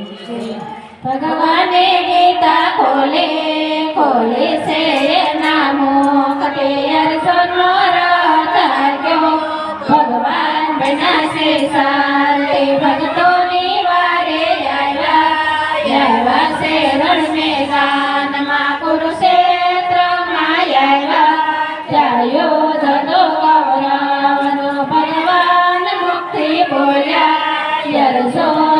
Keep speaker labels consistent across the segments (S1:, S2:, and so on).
S1: ભગવાને ગીતા ખોલે ખોલે છે નામો, કટે અર્જુનો રથ હાર્યો ભગવાન બન્યા છે સારે ની વારે આવ્યા આવ્યા છે રણ મેદાનમાં કુરુક્ષેત્રમાં આવ્યા જાયો ધનો કૌરવનો ભગવાન મુક્તિ બોલ્યા. અર્જુન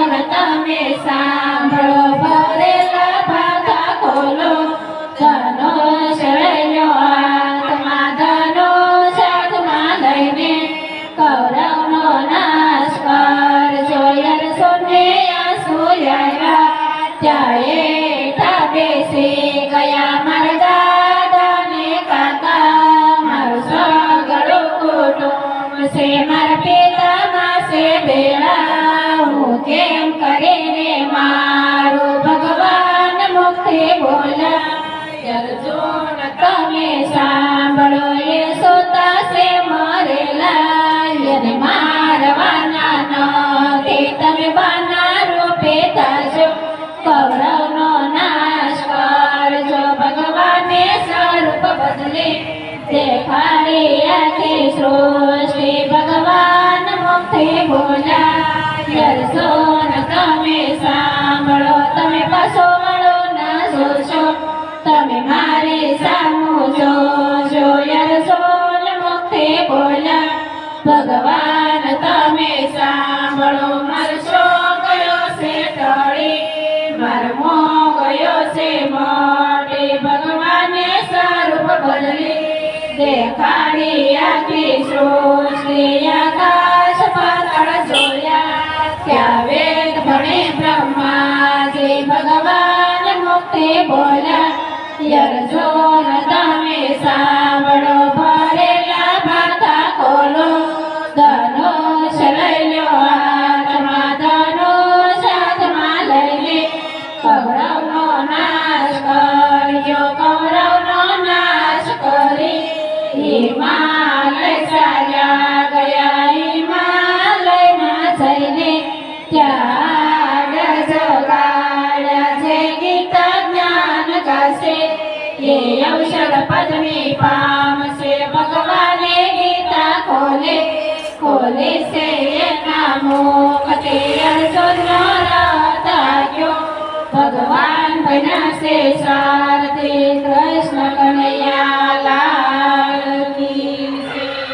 S1: છે મારા પિતામાં છે બેડા. હું કેમ કરીને મારો ભગવાન મુખે બોલ્યા? અર્જુન, તમે સાંભળો તમે મારે સામું જોજો અર્જુન મુખે બોલા, ભગવાન તમે સાંભળો મારશો ગયો છે ટળી મારમો ગયો છે મોટે, ભગવાને સ્વરૂપ બદલે, દેખાડી આખી સૃષ્ટિ આકાશ પાતળ જોયા ત્યાં વેદ ભણે બ્રહ્મા, જે ભગવાન મુક્તિ અર્જુન તમે સાંભળો, ભરેલા ભાતા કોલો, ધનુષ લઈ લો હાથમાં ધનુષ હાથમાં નાશ કર્યો, કૌરવનો નાશ કરી હિમાલય ચાલ્યા ગયા, હિમાલયમાં જઈને ત્યાં ગાશે એ અવસર પદવી પામશે ભગવાને ગીતા ખોલે ખોલે છે એના મુખતે